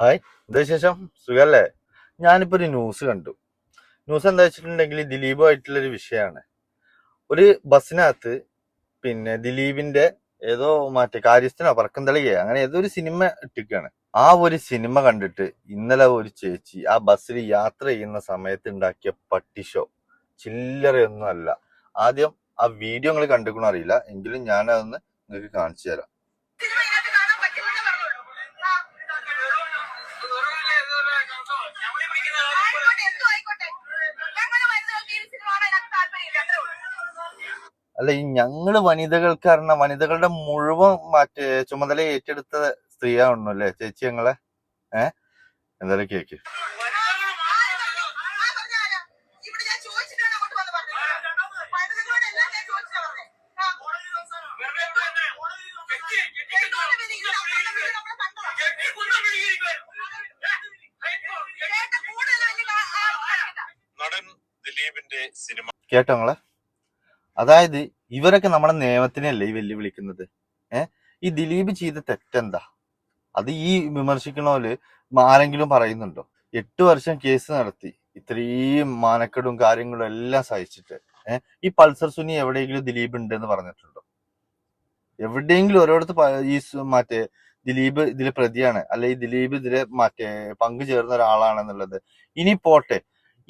Hi എന്താ വിശേഷം? സുഖല്ലേ? ഞാനിപ്പോ ഒരു ന്യൂസ് കണ്ടു. ന്യൂസ് എന്താ വെച്ചിട്ടുണ്ടെങ്കിൽ ദിലീപുമായിട്ടുള്ള ഒരു വിഷയമാണ്. ഒരു ബസ്സിനകത്ത് പിന്നെ ദിലീപിന്റെ ഏതോ മറ്റേ കാര്യസ്ഥനോ പറക്കന്തളികയോ അങ്ങനെ ഏതോ ഒരു സിനിമ ഇട്ടിക്കാണ് ആ ഒരു സിനിമ കണ്ടിട്ട് ഇന്നലെ ഒരു ചേച്ചി ആ ബസ്സിൽ യാത്ര ചെയ്യുന്ന സമയത്ത് ഉണ്ടാക്കിയ പട്ടിഷോ ചില്ലറയൊന്നും അല്ല. ആദ്യം ആ വീഡിയോ നിങ്ങൾ കണ്ടിക്കണോ അറിയില്ല. എങ്കിലും ഞാനതൊന്ന് നിങ്ങൾക്ക് കാണിച്ചു തരാം സിനിമ ഇതിനകത്ത് കാണാൻ പറ്റില്ലെന്ന് പറഞ്ഞോളൂ. ആ. ആയിക്കോട്ടെ, എന്തോ ആയിക്കോട്ടെ. ഞങ്ങൾ വനിതകൾക്ക് ഈ സിനിമ കാണാൻ ഞങ്ങൾക്ക് താല്പര്യമില്ല, അത്രേ ഉള്ളൂ. അല്ല ഈ ഞങ്ങൾ വനിതകൾക്ക് കാരണം വനിതകളുടെ മുഴുവൻ മാറ്റേ ചുമതല ഏറ്റെടുത്ത സ്ത്രീയാണല്ലോ അല്ലേ? ചേച്ചി ഞങ്ങളെ? ഏ? എന്തായാലും കേക്ക്. കേട്ടോ നിങ്ങളെ? അതായത് ഇവരൊക്കെ നമ്മുടെ നിയമത്തിനെയല്ലേ ഈ വെല്ലുവിളിക്കുന്നത്? ഏഹ് ഈ ദിലീപ് ചെയ്ത തെറ്റെന്താ? അത് ഈ വിമർശിക്കണോൽ ആരെങ്കിലും പറയുന്നുണ്ടോ? എട്ട് വർഷം കേസ് നടത്തി ഇത്രയും മാനക്കെടും കാര്യങ്ങളും എല്ലാം സഹിച്ചിട്ട് ഏഹ് ഈ പൾസർ സുനി എവിടെയെങ്കിലും ദിലീപ് ഉണ്ട് എന്ന് പറഞ്ഞിട്ടുണ്ടോ? എവിടെയെങ്കിലും ഓരോടത്ത് ഈ മറ്റേ ദിലീപ് ഇതിലെ പ്രതിയാണ് അല്ലെ ഈ ദിലീപ് ഇതിലെ മറ്റേ പങ്കു ചേർന്ന ഒരാളാണെന്നുള്ളത്. ഇനി പോട്ടെ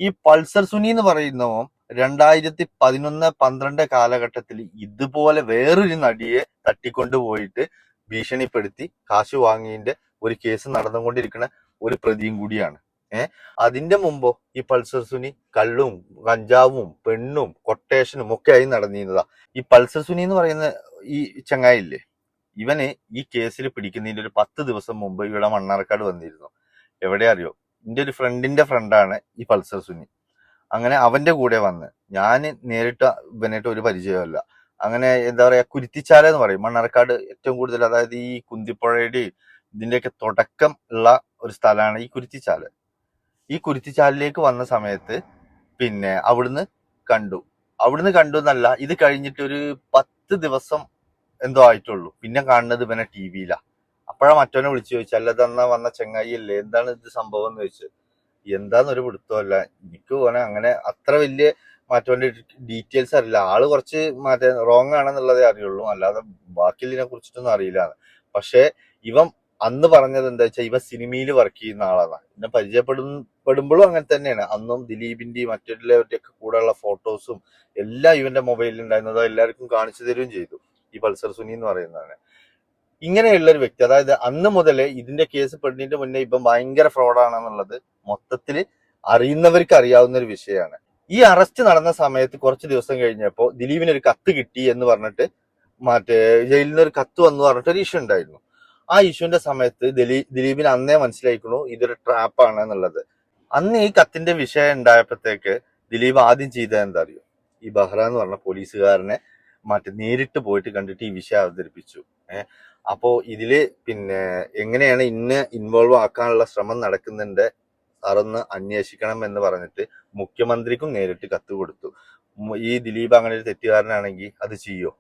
ഈ പൾസർ സുനി എന്ന് പറയുന്നവൻ രണ്ടായിരത്തി പതിനൊന്ന് പന്ത്രണ്ട് കാലഘട്ടത്തിൽ ഇതുപോലെ വേറൊരു നടിയെ തട്ടിക്കൊണ്ടുപോയിട്ട് ഭീഷണിപ്പെടുത്തി കാശ് വാങ്ങിയതിന്റെ ഒരു കേസ് നടന്നുകൊണ്ടിരിക്കുന്ന ഒരു പ്രതിയും കൂടിയാണ്. ഏഹ് അതിന്റെ മുമ്പോ ഈ പൾസർ സുനി കള്ളും കഞ്ചാവും പെണ്ണും കൊട്ടേഷനും ഒക്കെ ആയി നടന്നിരുന്നതാ. ഈ പൾസർ സുനി എന്ന് പറയുന്ന ഈ ചങ്ങായില്ലേ ഇവന് ഈ കേസിൽ പിടിക്കുന്നതിന്റെ ഒരു പത്ത് ദിവസം മുമ്പ് ഇവിടെ മണ്ണാർക്കാട് വന്നിരുന്നു. എവിടെ അറിയോ? എന്റെ ഒരു ഫ്രണ്ടിന്റെ ഫ്രണ്ടാണ് ഈ പൾസർ സുനി. അങ്ങനെ അവന്റെ കൂടെ വന്ന്. ഞാൻ നേരിട്ട് ഇവനായിട്ട് ഒരു പരിചയമല്ല അങ്ങനെ എന്താ പറയാ കുരുത്തിച്ചാല എന്ന് പറയും. മണ്ണാർക്കാട് ഏറ്റവും കൂടുതൽ അതായത് ഈ കുന്തിപ്പുഴയുടെയും ഇതിന്റെയൊക്കെ തുടക്കം ഉള്ള ഒരു സ്ഥലമാണ് ഈ കുരുത്തിച്ചാൽ. ഈ കുരുത്തിച്ചാലിലേക്ക് വന്ന സമയത്ത് പിന്നെ അവിടുന്ന് കണ്ടു. അവിടുന്ന് കണ്ടു എന്നല്ല ഇത് കഴിഞ്ഞിട്ട് ഒരു പത്ത് ദിവസം എന്തോ ആയിട്ടുള്ളൂ. പിന്നെ കാണുന്നത് ഇവനെ ടി വിയിലാ. അപ്പോഴാ മറ്റവനെ വിളിച്ചു ചോദിച്ചു അല്ല ഇതെന്നാ വന്ന ചെങ്ങായി അല്ലേ? എന്താണ് ഇത് സംഭവം എന്ന് ചോദിച്ചു. എന്താന്നൊരു പിടുത്തമല്ല. എനിക്ക് പോണെ അങ്ങനെ അത്ര വലിയ മറ്റവന്റെ ഡീറ്റെയിൽസ് അറിയില്ല. ആൾ കുറച്ച് മറ്റേ റോങ് ആണെന്നുള്ളതേ അറിയുള്ളൂ. അല്ലാതെ ബാക്കിയുള്ളതിനെ കുറിച്ചിട്ടൊന്നും അറിയില്ല. പക്ഷെ ഇവൻ അന്ന് പറഞ്ഞത് എന്താ വെച്ചാൽ ഇവ സിനിമയിൽ വർക്ക് ചെയ്യുന്ന ആളാണ്. എന്നെ പരിചയപ്പെടുമ്പോഴും അങ്ങനെ തന്നെയാണ്. അന്നും ദിലീപിന്റെയും മറ്റുള്ളവരുടെ ഒക്കെ കൂടെയുള്ള ഫോട്ടോസും എല്ലാം ഇവന്റെ മൊബൈലിൽ ഉണ്ടായിരുന്നത് എല്ലാവർക്കും കാണിച്ചു തരുകയും ചെയ്തു. ഈ പൾസർ സുനി എന്ന് പറയുന്നതാണ് ഇങ്ങനെയുള്ള ഒരു വ്യക്തി അതായത് അന്ന് മുതലേ ഇതിന്റെ കേസ് പെടുന്നതിന്റെ മുന്നേ ഇപ്പം ഭയങ്കര ഫ്രോഡാണെന്നുള്ളത് മൊത്തത്തിൽ അറിയുന്നവർക്ക് അറിയാവുന്ന ഒരു വിഷയമാണ്. ഈ അറസ്റ്റ് നടന്ന സമയത്ത് കുറച്ച് ദിവസം കഴിഞ്ഞപ്പോൾ ദിലീപിന് ഒരു കത്ത് കിട്ടി എന്ന് പറഞ്ഞിട്ട് മറ്റേ ജയിലിൽ നിന്ന് ഒരു കത്ത് വന്നു പറഞ്ഞിട്ട് ഒരു ഇഷ്യൂ ഉണ്ടായിരുന്നു. ആ ഇഷ്യൂവിന്റെ സമയത്ത് ദിലീ ദിലീപിന് അന്നേ മനസ്സിലായിക്കുള്ളൂ ഇതൊരു ട്രാപ്പാണ് എന്നുള്ളത്. അന്ന് ഈ കത്തിന്റെ വിഷയം ഉണ്ടായപ്പോഴത്തേക്ക് ദിലീപ് ആദ്യം ചെയ്തത് എന്താ അറിയോ? ഈ ബഹ്റ എന്ന് പറഞ്ഞ പോലീസുകാരനെ മറ്റേ നേരിട്ട് പോയിട്ട് കണ്ടിട്ട് ഈ വിഷയം അവതരിപ്പിച്ചു. അപ്പോ ഇതിൽ പിന്നെ എങ്ങനെയാണ് ഇന്ന് ഇൻവോൾവ് ആക്കാനുള്ള ശ്രമം നടക്കുന്നുണ്ട് സാറൊന്ന് അന്വേഷിക്കണം എന്ന് പറഞ്ഞിട്ട് മുഖ്യമന്ത്രിക്കും നേരിട്ട് കത്ത് കൊടുത്തു. ഈ ദിലീപ് അങ്ങനെ ഒരു തെറ്റുകാരനാണെങ്കിൽ അത് ചെയ്യോ?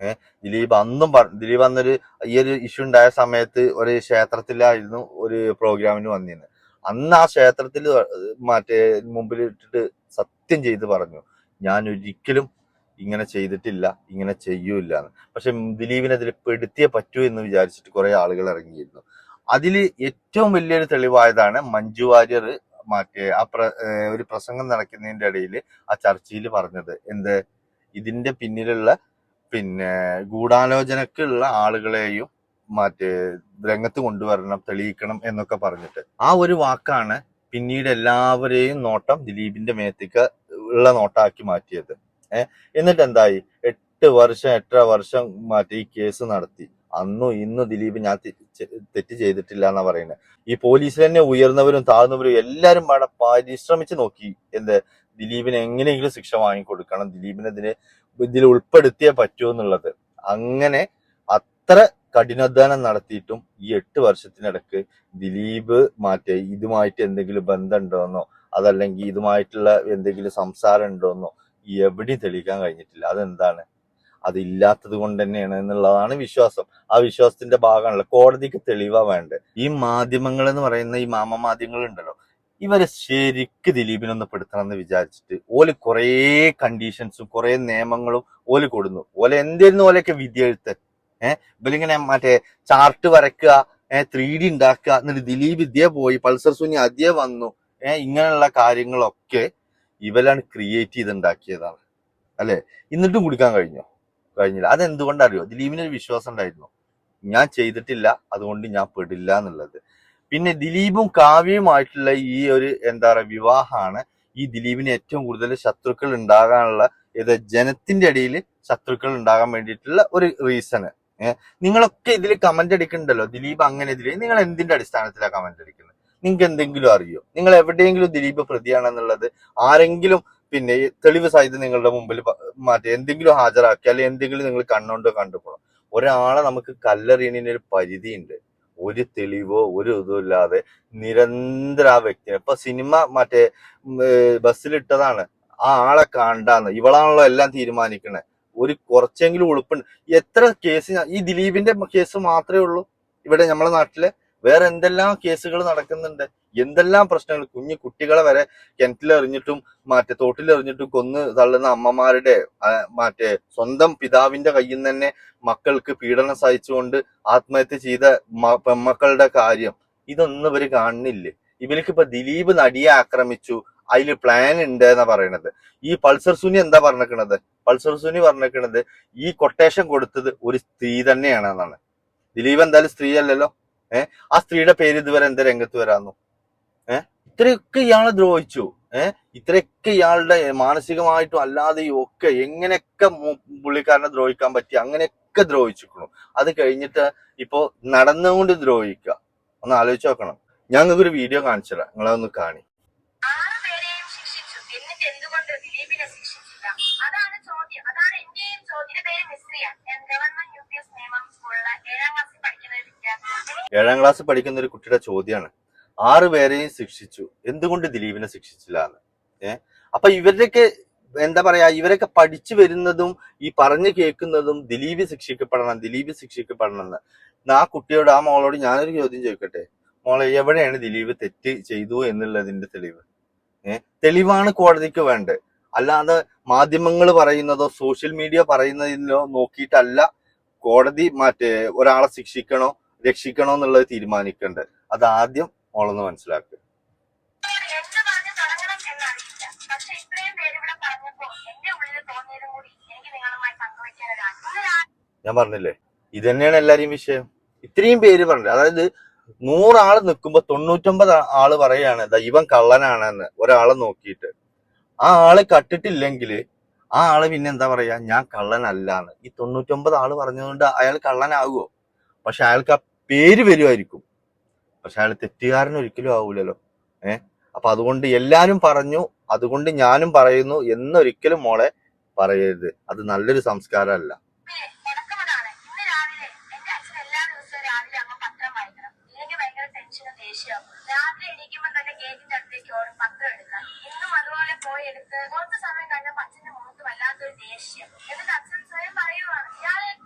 ഏഹ് ദിലീപ് അന്നും ദിലീപ് അന്നൊരു ഈ ഒരു ഇഷ്യൂ ഉണ്ടായ സമയത്ത് ഒരു ക്ഷേത്രത്തിലായിരുന്നു ഒരു പ്രോഗ്രാമിന് വന്നിരുന്നത് അന്ന് ആ ക്ഷേത്രത്തിൽ മറ്റേ മുമ്പിൽ ഇട്ടിട്ട് സത്യം ചെയ്ത് പറഞ്ഞു. ഞാൻ ഒരിക്കലും ഇങ്ങനെ ചെയ്തിട്ടില്ല ഇങ്ങനെ ചെയ്യൂല്ല എന്ന്. പക്ഷെ ദിലീപിനെ അതിൽ പെടുത്തിയേ പറ്റൂ എന്ന് വിചാരിച്ചിട്ട് കുറെ ആളുകൾ ഇറങ്ങിയിരുന്നു. അതിൽ ഏറ്റവും വലിയൊരു തെളിവായതാണ് മഞ്ജു വാര്യർ മറ്റേ ആ പ്ര ഒരു പ്രസംഗം നടക്കുന്നതിന്റെ ഇടയിൽ ആ ചർച്ചയിൽ പറഞ്ഞത്. എന്ത്? ഇതിന്റെ പിന്നിലുള്ള പിന്നെ ഗൂഢാലോചനക്കുള്ള ആളുകളെയും മറ്റേ രംഗത്ത് കൊണ്ടുവരണം തെളിയിക്കണം എന്നൊക്കെ പറഞ്ഞിട്ട്. ആ ഒരു വാക്കാണ് പിന്നീട് എല്ലാവരെയും നോട്ടം ദിലീപിന്റെ മേത്തേക്ക് ഉള്ള നോട്ടാക്കി മാറ്റിയത്. ഏഹ് എന്നിട്ട് എന്തായി എട്ട് വർഷം എട്ടര വർഷം മാറ്റി ഈ കേസ് നടത്തി. അന്നും ഇന്നും ദിലീപ് ഞാൻ തെറ്റ് ചെയ്തിട്ടില്ല എന്നാ പറയുന്നത് ഈ പോലീസിൽ തന്നെ ഉയർന്നവരും താഴ്ന്നവരും എല്ലാരും അവിടെ പരിശ്രമിച്ച് നോക്കി. എന്ത്? ദിലീപിന് എങ്ങനെയെങ്കിലും ശിക്ഷ വാങ്ങിക്കൊടുക്കണം. ദിലീപിനെതിരെ ഇതിൽ ഉൾപ്പെടുത്തിയേ പറ്റൂ എന്നുള്ളത്. അങ്ങനെ അത്ര കഠിനാധ്വാനം നടത്തിയിട്ടും ഈ എട്ട് വർഷത്തിനിടക്ക് ദിലീപ് മാറ്റി ഇതുമായിട്ട് എന്തെങ്കിലും ബന്ധമുണ്ടോന്നോ? അതല്ലെങ്കിൽ ഇതുമായിട്ടുള്ള എന്തെങ്കിലും സംസാരം ഉണ്ടോന്നോ എവിടെയും തെളിയിക്കാൻ കഴിഞ്ഞിട്ടില്ല. അതെന്താണ്? അതില്ലാത്തത് കൊണ്ട് തന്നെയാണ് എന്നുള്ളതാണ് വിശ്വാസം. ആ വിശ്വാസത്തിന്റെ ഭാഗമാണല്ലോ. കോടതിക്ക് തെളിവാ വേണ്ടത്. ഈ മാധ്യമങ്ങൾ എന്ന് പറയുന്ന ഈ മാമ മാധ്യമങ്ങൾ ഉണ്ടല്ലോ. ഇവരെ ശരിക്ക് ദിലീപിനൊന്ന് പെടുത്തണം എന്ന് വിചാരിച്ചിട്ട് ഓൽ കുറേ കണ്ടീഷൻസും കുറേ നിയമങ്ങളും ഓൽ കൊടുന്നു. ഓല എന്തായിരുന്നു ഓലൊക്കെ വിധി എഴുത്ത് ഏഹ്? ഇവരിങ്ങനെ മറ്റേ ചാർട്ട് വരക്കുക ഏഹ് ത്രീ ഡി ഉണ്ടാക്കുക എന്നിട്ട് ദിലീപ് ഇതേ പോയി പൾസർ സുനി അതേ വന്നു. ഏഹ് ഇങ്ങനെയുള്ള കാര്യങ്ങളൊക്കെ ഇവരാണ് ക്രിയേറ്റ് ചെയ്തുണ്ടാക്കിയതാണ്. അല്ലെ? എന്നിട്ടും കുടിക്കാൻ കഴിഞ്ഞോ? കഴിഞ്ഞില്ല. അതെന്തുകൊണ്ട് അറിയോ ദിലീപിന് ഒരു വിശ്വാസം ഉണ്ടായിരുന്നു. ഞാൻ ചെയ്തിട്ടില്ല അതുകൊണ്ട് ഞാൻ പെടില്ല എന്നുള്ളത്. പിന്നെ ദിലീപും കാവ്യയുമായിട്ടുള്ള ഈ ഒരു എന്താ പറയുക വിവാഹമാണ് ഈ ദിലീപിന് ഏറ്റവും കൂടുതൽ ശത്രുക്കൾ ഉണ്ടാകാനുള്ള ഇത് ജനത്തിന്റെ ഇടയിൽ ശത്രുക്കൾ ഉണ്ടാകാൻ വേണ്ടിയിട്ടുള്ള ഒരു റീസണ് നിങ്ങളൊക്കെ ഇതിൽ കമന്റ് അടിക്കുന്നുണ്ടല്ലോ? ദിലീപ് അങ്ങനെ ഇതിൽ നിങ്ങൾ എന്തിന്റെ അടിസ്ഥാനത്തിലാണ് കമന്റ് അടിക്കുന്നത്? നിങ്ങൾക്ക് എന്തെങ്കിലും അറിയോ? നിങ്ങൾ എവിടെയെങ്കിലും ദിലീപ് പ്രതിയാണെന്നുള്ളത് ആരെങ്കിലും പിന്നെ തെളിവ് സഹിതം നിങ്ങളുടെ മുമ്പിൽ മാറ്റി എന്തെങ്കിലും ഹാജരാക്കി അല്ലെങ്കിൽ എന്തെങ്കിലും നിങ്ങൾ കണ്ണുകൊണ്ട് കണ്ടുപോകണം ഒരാളെ നമുക്ക് കല്ലെറിയുന്നതിന് ഒരു പരിധിയുണ്ട്. ഒരു തെളിവോ ഒരു ഇതും ഇല്ലാതെ നിരന്തരം ആ വ്യക്തിനെ. ഇപ്പൊ സിനിമ മറ്റേ ബസ്സിലിട്ടതാണ്. ആ ആളെ കണ്ടാന്ന് ഇവളാണല്ലോ എല്ലാം തീരുമാനിക്കണേ. ഒരു കുറച്ചെങ്കിലും ഉളുപ്പുണ്ട്. എത്ര കേസ് ഈ ദിലീപിന്റെ കേസ് മാത്രമേ ഉള്ളൂ ഇവിടെ നമ്മളെ നാട്ടിലെ? വേറെ എന്തെല്ലാം കേസുകൾ നടക്കുന്നുണ്ട്? എന്തെല്ലാം പ്രശ്നങ്ങൾ? കുഞ്ഞു കുട്ടികളെ വരെ കിണറ്റിലെറിഞ്ഞിട്ടും മറ്റേ തോട്ടിലെറിഞ്ഞിട്ടും കൊന്ന് തള്ളുന്ന അമ്മമാരുടെ മറ്റേ സ്വന്തം പിതാവിന്റെ കയ്യിൽ നിന്ന് തന്നെ മക്കൾക്ക് പീഡനം സഹിച്ചുകൊണ്ട് ആത്മഹത്യ ചെയ്ത പെമ്മക്കളുടെ കാര്യം. ഇതൊന്നും ഇവർ കാണുന്നില്ലേ? ഇവർക്ക് ദിലീപ് നടിയെ ആക്രമിച്ചു. അതിൽ പ്ലാൻ ഉണ്ട് എന്നാ പറയണത്. ഈ പൾസർ സുനി എന്താ പറഞ്ഞേക്കണത്? പൾസർ സുനി പറഞ്ഞേക്കണത് ഈ കൊട്ടേഷൻ കൊടുത്തത് ഒരു സ്ത്രീ തന്നെയാണ് എന്നാണ് ദിലീപ് എന്തായാലും സ്ത്രീ അല്ലല്ലോ ഏഹ് ആ സ്ത്രീയുടെ പേര് ഇതുവരെ എന്താ രംഗത്ത് വരാന്നു ഏഹ് ഇത്രയൊക്കെ ഇയാളെ ദ്രോഹിച്ചു. ഏഹ് ഇത്രയൊക്കെ ഇയാളുടെ മാനസികമായിട്ടും അല്ലാതെയും ഒക്കെ എങ്ങനെയൊക്കെ പുള്ളിക്കാരനെ ദ്രോഹിക്കാൻ പറ്റി അങ്ങനെയൊക്കെ ദ്രോഹിച്ചിരിക്കണു അത് കഴിഞ്ഞിട്ട് ഇപ്പോ നടന്നുകൊണ്ട് ദ്രോഹിക്കുക. ഒന്ന് ആലോചിച്ച് നോക്കണം. നിങ്ങൾക്ക് ഒരു വീഡിയോ കാണിച്ചു തരാം നിങ്ങളതൊന്ന് കാണി. ഏഴാം ക്ലാസ് പഠിക്കുന്ന ഒരു കുട്ടിയുടെ ചോദ്യമാണ് ആറ് പേരെയും ശിക്ഷിച്ചു. എന്തുകൊണ്ട് ദിലീപിനെ ശിക്ഷിച്ചില്ല എന്ന്? ഏഹ് അപ്പൊ ഇവരുടെയൊക്കെ എന്താ പറയാ ഇവരൊക്കെ പഠിച്ചു വരുന്നതും ഈ പറഞ്ഞു കേൾക്കുന്നതും ദിലീപ് ശിക്ഷിക്കപ്പെടണം ദിലീപ് ശിക്ഷിക്കപ്പെടണം എന്ന്. ആ കുട്ടിയോട് ആ മോളോട് ഞാനൊരു ചോദ്യം ചോദിക്കട്ടെ? മോളെ എവിടെയാണ് ദിലീപ് തെറ്റ് ചെയ്തു എന്നുള്ളതിന്റെ തെളിവ്? ഏഹ് തെളിവാണ് കോടതിക്ക് വേണ്ടത്. അല്ലാതെ മാധ്യമങ്ങൾ പറയുന്നതോ സോഷ്യൽ മീഡിയ പറയുന്നതിലോ നോക്കിയിട്ടല്ല കോടതി മറ്റേ ഒരാളെ ശിക്ഷിക്കണോ രക്ഷിക്കണോ എന്നുള്ളത് തീരുമാനിക്കേണ്ടത് അത് ആദ്യം മോളൊന്ന് മനസ്സിലാക്കുക ഞാൻ പറഞ്ഞില്ലേ? ഇത് തന്നെയാണ് എല്ലാരെയും വിഷയം. ഇത്രയും പേര് പറഞ്ഞത് അതായത് നൂറാൾ നിൽക്കുമ്പോ തൊണ്ണൂറ്റൊമ്പത് ആൾ പറയാണ് ദൈവൻ കള്ളനാണ് എന്ന് ഒരാളെ നോക്കിയിട്ട്. ആ ആൾ കട്ടിട്ടില്ലെങ്കിൽ ആ ആൾ പിന്നെ എന്താ പറയാ ഞാൻ കള്ളനല്ലാന്ന്. ഈ തൊണ്ണൂറ്റൊമ്പത് ആൾ പറഞ്ഞതുകൊണ്ട് അയാൾ കള്ളനാകുമോ പക്ഷെ അയാൾക്ക് ആ പേര് വരുമായിരിക്കും. പക്ഷെ അയാൾ തെറ്റുകാരൻ ഒരിക്കലും ആവൂലല്ലോ. ഏഹ് അപ്പൊ അതുകൊണ്ട് എല്ലാരും പറഞ്ഞു അതുകൊണ്ട് ഞാനും പറയുന്നു എന്നൊരിക്കലും മോളെ പറയരുത്. അത് നല്ലൊരു സംസ്കാരമല്ല. തുടക്കമതാണ്. ഇന്ന് അതുപോലെ പോയി എടുത്ത് കുറച്ച് സമയം കഴിഞ്ഞപ്പോൾ അച്ഛന്റെ മുഖത്ത് വല്ലാത്തൊരു ദേഷ്യം. എന്നിട്ട് അച്ഛൻ സ്വയം പറയുവാണ് ഇയാളെയൊക്കെ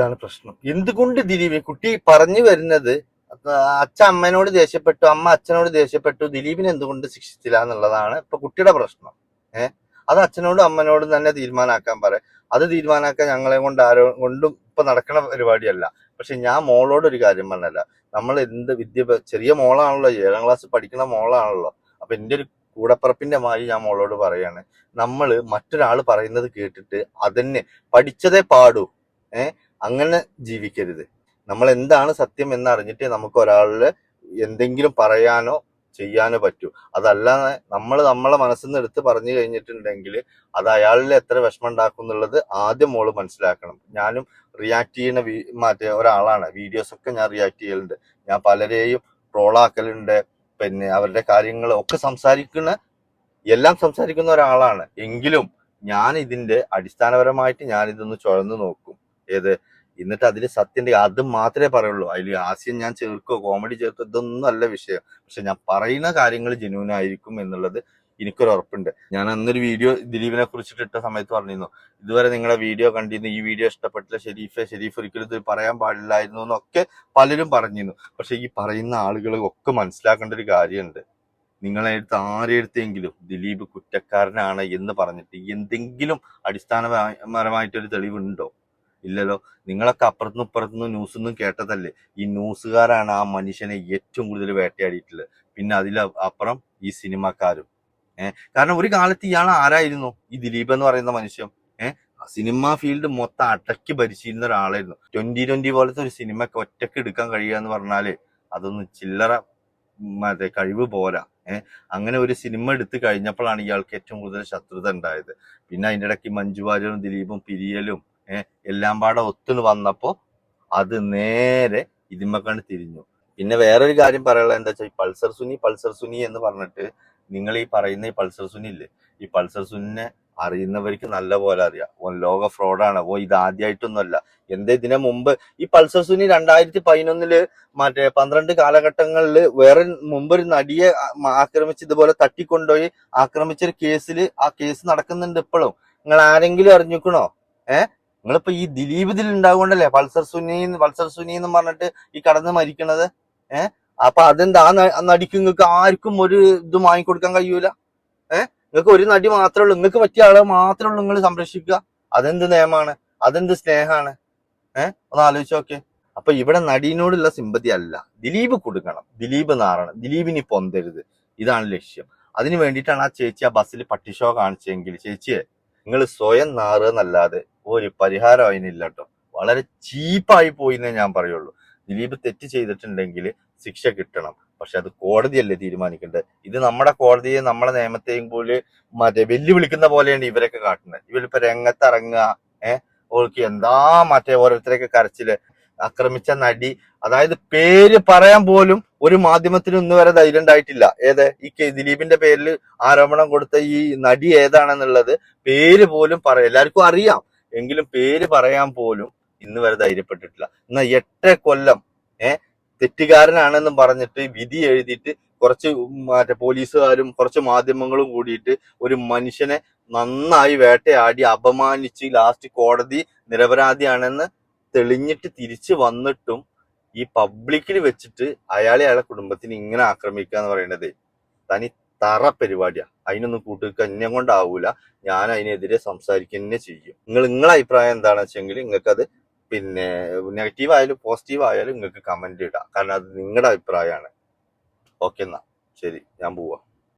ഇതാണ് പ്രശ്നം. എന്തുകൊണ്ട് ദിലീപ് കുട്ടി പറഞ്ഞു വരുന്നത് അച്ഛൻ അമ്മനോട് ദേഷ്യപ്പെട്ടു അമ്മ അച്ഛനോട് ദേഷ്യപ്പെട്ടു ദിലീപിനെ എന്തുകൊണ്ട് ശിക്ഷിച്ചില്ല എന്നുള്ളതാണ് ഇപ്പൊ കുട്ടിയുടെ പ്രശ്നം. ഏഹ് അത് അച്ഛനോടും അമ്മനോടും തന്നെ തീരുമാനാക്കാൻ പറയാം. അത് തീരുമാനാക്കാൻ ഞങ്ങളെ കൊണ്ട് ആരോ കൊണ്ടും ഇപ്പൊ നടക്കുന്ന പരിപാടിയല്ല. പക്ഷെ ഞാൻ മോളോട് ഒരു കാര്യം പറഞ്ഞല്ല നമ്മൾ എന്ത് വിദ്യാഭ്യാസ ചെറിയ മോളാണല്ലോ ഏഴാം ക്ലാസ് പഠിക്കുന്ന മോളാണല്ലോ. അപ്പൊ എന്റെ ഒരു കൂടപ്പറപ്പിന്റെ മാതിരി ഞാൻ മോളോട് പറയാണ്. നമ്മൾ മറ്റൊരാൾ പറയുന്നത് കേട്ടിട്ട് അതന്നെ പഠിച്ചതേ പാടൂ. ഏ? അങ്ങനെ ജീവിക്കരുത്. നമ്മൾ എന്താണ് സത്യം എന്ന് അറിഞ്ഞിട്ട് നമുക്ക് ഒരാളിൽ എന്തെങ്കിലും പറയാനോ ചെയ്യാനോ പറ്റൂ. അതല്ലാതെ നമ്മൾ നമ്മളെ മനസ്സിൽ നിന്ന് എടുത്ത് പറഞ്ഞു കഴിഞ്ഞിട്ടുണ്ടെങ്കിൽ അത് അയാളിൽ എത്ര വിഷമം ഉണ്ടാക്കും എന്നുള്ളത് ആദ്യം മോൾ മനസ്സിലാക്കണം. ഞാനും റിയാക്ട് ചെയ്യുന്ന മറ്റേ ഒരാളാണ്. വീഡിയോസ് ഒക്കെ ഞാൻ റിയാക്ട് ചെയ്യലുണ്ട്. ഞാൻ പലരെയും ട്രോളാക്കലുണ്ട്. പിന്നെ അവരുടെ കാര്യങ്ങൾ ഒക്കെ സംസാരിക്കുന്ന എല്ലാം സംസാരിക്കുന്ന ഒരാളാണ്. എങ്കിലും ഞാൻ ഇതിന്റെ അടിസ്ഥാനപരമായിട്ട് ഞാൻ ഇതൊന്ന് ചുഴന്നു നോക്കും. ഏത്? എന്നിട്ട് അതിൽ സത്യന്റെ അത് മാത്രമേ പറയുള്ളൂ. അതിൽ ഹാസ്യം ഞാൻ ചേർക്കോ കോമഡി ചേർക്കോ ഇതൊന്നും അല്ല വിഷയം. പക്ഷെ ഞാൻ പറയുന്ന കാര്യങ്ങൾ ജെന്യൂൻ ആയിരിക്കും എന്നുള്ളത് എനിക്കൊരു ഉറപ്പുണ്ട്. ഞാൻ അന്നൊരു വീഡിയോ ദിലീപിനെ കുറിച്ചിട്ട് ഇട്ട സമയത്ത് പറഞ്ഞിരുന്നു. ഇതുവരെ നിങ്ങളെ വീഡിയോ കണ്ടിരുന്നു ഈ വീഡിയോ ഇഷ്ടപ്പെട്ടില്ല ഷെരീഫെ ഷെരീഫ് ഒരിക്കലും ഇത് പറയാൻ പാടില്ലായിരുന്നു എന്നൊക്കെ പലരും പറഞ്ഞിരുന്നു. പക്ഷെ ഈ പറയുന്ന ആളുകൾ ഒക്കെ മനസ്സിലാക്കേണ്ട ഒരു കാര്യമുണ്ട്. നിങ്ങളെ അടുത്ത് ആരെടുത്തെങ്കിലും ദിലീപ് കുറ്റക്കാരനാണ് എന്ന് പറഞ്ഞിട്ട് എന്തെങ്കിലും അടിസ്ഥാനപരമായിട്ടൊരു തെളിവുണ്ടോ? ഇല്ലല്ലോ. നിങ്ങളൊക്കെ അപ്പുറത്തുനിന്നും ഇപ്പുറത്തുനിന്നും ന്യൂസൊന്നും കേട്ടതല്ലേ? ഈ ന്യൂസുകാരാണ് ആ മനുഷ്യനെ ഏറ്റവും കൂടുതൽ വേട്ടയാടിയിട്ടുള്ളത്. പിന്നെ അതിൽ അപ്പുറം ഈ സിനിമക്കാരും. ഏഹ് കാരണം ഒരു കാലത്ത് ഇയാൾ ആരായിരുന്നു? ഈ ദിലീപ് എന്ന് പറയുന്ന മനുഷ്യൻ. ഏഹ് സിനിമ ഫീൽഡ് മൊത്തം അടക്കി ഭരിച്ചിരുന്ന ഒരാളായിരുന്നു. ട്വന്റി ട്വന്റി പോലത്തെ ഒരു സിനിമ ഒറ്റയ്ക്ക് എടുക്കാൻ കഴിയുക എന്ന് പറഞ്ഞാൽ അതൊന്നും ചില്ലറ മറ്റേ കഴിവ് പോരാ. ഏഹ് അങ്ങനെ ഒരു സിനിമ എടുത്തു കഴിഞ്ഞപ്പോഴാണ് ഇയാൾക്ക് ഏറ്റവും കൂടുതൽ ശത്രുത ഉണ്ടായത്. പിന്നെ അതിന്റെ ഇടയ്ക്ക് മഞ്ജു വാര്യരും ദിലീപും പിരിയലും എല്ലാം പാടെ ഒത്തുന്ന് വന്നപ്പോ അത് നേരെ ഇതിമക്കാണ് തിരിഞ്ഞു. പിന്നെ വേറൊരു കാര്യം പറയാനുള്ളത് എന്താ വെച്ചാൽ ഈ പൾസർ സുനി പൾസർ സുനി എന്ന് പറഞ്ഞിട്ട് നിങ്ങൾ ഈ പറയുന്ന ഈ പൾസർ സുനി ഇല്ലേ? ഈ പൾസർ സുനിനെ അറിയുന്നവർക്ക് നല്ല പോലെ അറിയാം. ഓ ലോക ഫ്രോഡാണ്. ഓ ഇത് ആദ്യമായിട്ടൊന്നുമല്ല എന്താ ഇതിനു മുമ്പ് ഈ പൾസർ സുനി രണ്ടായിരത്തി പതിനൊന്നിൽ മറ്റേ പന്ത്രണ്ട് കാലഘട്ടങ്ങളിൽ വേറെ മുമ്പ് ഒരു നടിയെ ആക്രമിച്ച് ഇതുപോലെ തട്ടിക്കൊണ്ടുപോയി ആക്രമിച്ചൊരു കേസിൽ ആ കേസ് നടക്കുന്നുണ്ട് ഇപ്പോഴും നിങ്ങൾ ആരെങ്കിലും അറിഞ്ഞിക്കണോ? ഏഹ് നിങ്ങളിപ്പോ ഈ ദിലീപ് ഇതിൽ ഉണ്ടാകൊണ്ടല്ലേ പൾസർ സുനി പൾസർ സുനി എന്ന് പറഞ്ഞിട്ട് ഈ കടന്ന് മരിക്കണത്? ഏഹ് അപ്പൊ അതെന്താ? ആ നടിക്ക് നിങ്ങൾക്ക് ആർക്കും ഒരു ഇത് വാങ്ങിക്കൊടുക്കാൻ കഴിയൂല? ഏഹ് നിങ്ങൾക്ക് ഒരു നടി മാത്രമേ ഉള്ളൂ. നിങ്ങൾക്ക് പറ്റിയ ആളെ മാത്രമേ ഉള്ളൂ നിങ്ങൾ സംരക്ഷിക്കുക. അതെന്ത് നിയമമാണ്? അതെന്ത് സ്നേഹമാണ്? ഏഹ് ഒന്ന് ആലോചിച്ച് നോക്കെ. അപ്പൊ ഇവിടെ നടീനോടുള്ള സിമ്പതി അല്ല. ദിലീപ് കൊടുക്കണം. ദിലീപ് നാറണം ദിലീപിനി പൊന്തരുത്. ഇതാണ് ലക്ഷ്യം. അതിന് വേണ്ടിയിട്ടാണ് ആ ചേച്ചി ആ ബസ്സിൽ പട്ടിഷോ കാണിച്ചെങ്കിൽ ചേച്ചിയെ നിങ്ങൾ സ്വയം നാറുക എന്നല്ലാതെ ഒരു പരിഹാരം അതിനില്ല കേട്ടോ വളരെ ചീപ്പായി പോയി എന്നേ ഞാൻ പറയുള്ളൂ. ദിലീപ് തെറ്റ് ചെയ്തിട്ടുണ്ടെങ്കിൽ ശിക്ഷ കിട്ടണം. പക്ഷെ അത് കോടതിയല്ലേ തീരുമാനിക്കേണ്ടത്? ഇത് നമ്മുടെ കോടതിയെ നമ്മുടെ നിയമത്തെയും പോലെ മറ്റേ വെല്ലുവിളിക്കുന്ന പോലെയാണ് ഇവരൊക്കെ കാട്ടുന്നത്. ഇവരിപ്പോ രംഗത്തിറങ്ങുക ഏഹ് ഓൾക്ക് എന്താ മറ്റേ ഓരോരുത്തരൊക്കെ കരച്ചിൽ. ആക്രമിച്ച നടി. അതായത് പേര് പറയാൻ പോലും ഒരു മാധ്യമത്തിന് ഇന്ന് വരെ ധൈര്യം ഉണ്ടായിട്ടില്ല. ഏത്? ഈ ദിലീപിന്റെ പേരിൽ ആരോപണം കൊടുത്ത ഈ നടി ഏതാണെന്നുള്ളത് പേര് പോലും പറയാം എല്ലാവർക്കും അറിയാം. എങ്കിലും പേര് പറയാൻ പോലും ഇന്ന് വരെ ധൈര്യപ്പെട്ടിട്ടില്ല. എന്നാൽ എട്ട് കൊല്ലം ഏഹ് തെറ്റുകാരനാണെന്ന് പറഞ്ഞിട്ട് വിധി എഴുതിയിട്ട് കുറച്ച് മറ്റേ പോലീസുകാരും കുറച്ച് മാധ്യമങ്ങളും കൂടിയിട്ട് ഒരു മനുഷ്യനെ നന്നായി വേട്ടയാടി അപമാനിച്ച് ലാസ്റ്റ് കോടതി നിരപരാധിയാണെന്ന് തെളിഞ്ഞിട്ട് തിരിച്ചു വന്നിട്ടും ഈ പബ്ലിക്കിൽ വെച്ചിട്ട് അയാളെ അയാളെ കുടുംബത്തിന് ഇങ്ങനെ ആക്രമിക്കുക എന്ന് പറയുന്നത് തനി തറ പരിപാടിയാണ് അതിനൊന്നും കൂട്ടുവെക്കുക എന്നെ കൊണ്ടാവൂല. ഞാൻ അതിനെതിരെ സംസാരിക്കുക ചെയ്യും. നിങ്ങൾ നിങ്ങളെ അഭിപ്രായം എന്താണെന്ന് വെച്ചെങ്കിൽ നിങ്ങൾക്കത് പിന്നെ നെഗറ്റീവ് ആയാലും പോസിറ്റീവ് ആയാലും നിങ്ങൾക്ക് കമന്റ് ഇടാം. കാരണം അത് നിങ്ങളുടെ അഭിപ്രായമാണ്. ഓക്കെ എന്നാ. ശരി ഞാൻ പോവാ.